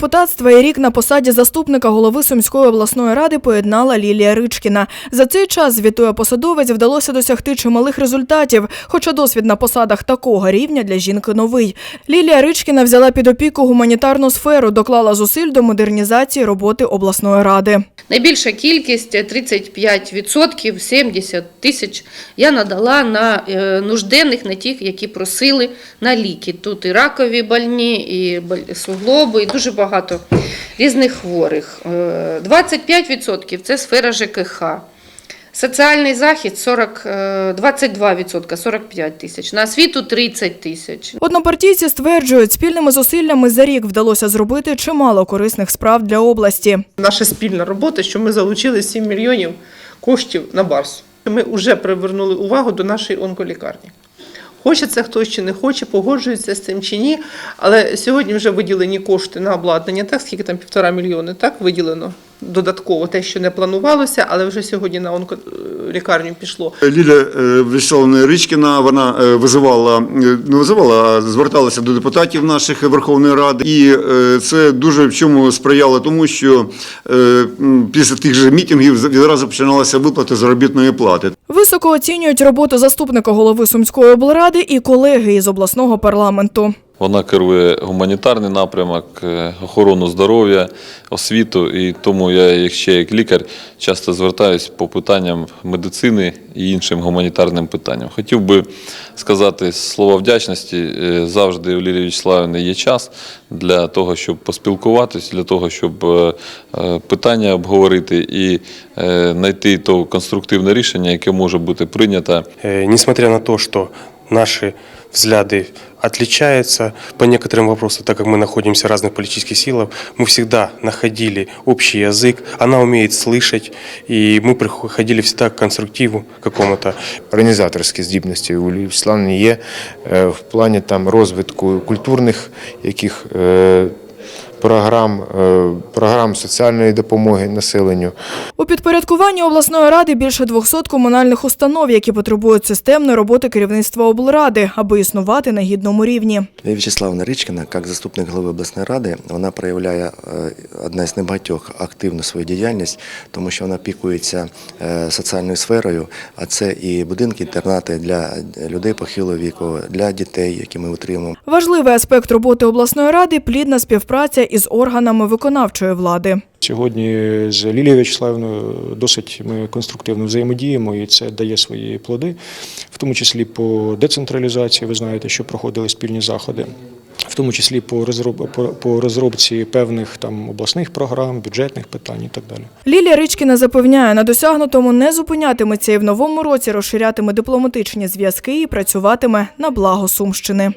депутатства і рік на посаді заступника голови Сумської обласної ради поєднала Лілія Ричкіна. За цей час, звітує посадовець, вдалося досягти чималих результатів, хоча досвід на посадах такого рівня для жінки новий. Лілія Ричкіна взяла під опіку гуманітарну сферу, доклала зусиль до модернізації роботи обласної ради. Найбільша кількість 35%, 70 тисяч я надала на е, нужденних, на тих, які просили на ліки. Тут і ракові больні, і суглоби, і дуже багато різних хворих. Е, 25% – це сфера ЖКХ. Соціальний захист 40, е, 22%, 45 тисяч. На освіту 30 тисяч. Однопартійці стверджують, спільними зусиллями за рік вдалося зробити чимало корисних справ для області. Наша спільна робота, що ми залучили 7 мільйонів коштів на Барс. Ми вже привернули увагу до нашої онколікарні. Хоче це хтось чи не хоче, погоджується з цим чи ні. Але сьогодні вже виділені кошти на обладнання, так? Скільки там? Півтора мільйони, так виділено додатково те, що не планувалося, але вже сьогодні на онколікарню пішло. Ліля е, Вячеславовна Ричкіна, вона е, визивала, е, не визивала, а зверталася до депутатів наших Верховної Ради. І це дуже в чому сприяло тому, що після тих же мітингів відразу починалася виплата заробітної плати. Високо оцінюють роботу заступника голови Сумської облради і колеги із обласного парламенту. Вона керує гуманітарний напрямок, е, охорону здоров'я, освіту. І тому я, як ще як лікар, часто звертаюся по питанням медицини і іншим гуманітарним питанням. Хотів би сказати слова вдячності. Е, Завжди у Лілії Вячеславівни є час для того, щоб поспілкуватись, для того, щоб е, питання обговорити і знайти то конструктивне рішення, яке може бути прийнято Несмотря на то, что наши взгляды отличаются по некоторым вопросам, так как мы находимся в разных политических силах, мы всегда находили общий язык, она умеет слышать, и мы приходили всегда к конструктиву какому-то. організаторські здібності у Лілії Вячеславівни є е, в плані там розвитку культурних яких е, програм, е, програм соціальної допомоги населенню. У підпорядкуванні обласної ради більше 200 комунальних установ, які потребують системної роботи керівництва облради, аби існувати на гідному рівні. Лілія Вячеславовна Ричкіна, як заступник голови обласної ради, вона проявляє е, одна з небагатьох активну свою діяльність, тому що вона пікується е, соціальною сферою, а це і будинки, інтернати для людей похилого віку, для дітей, які ми утримуємо. Важливий аспект роботи обласної ради плідна співпраця із органами виконавчої влади. Сьогодні з Лілією Вячеславівною досить ми конструктивно взаємодіємо, і це дає свої плоди, в тому числі по децентралізації. Ви знаєте, що проходили спільні заходи. В тому числі по розроб по, по розробці певних там обласних програм, бюджетних питань і так далі. Лілія Ричкіна запевняє, на досягнутому не зупинятиметься і в новому році розширятиме дипломатичні зв'язки і працюватиме на благо Сумщини.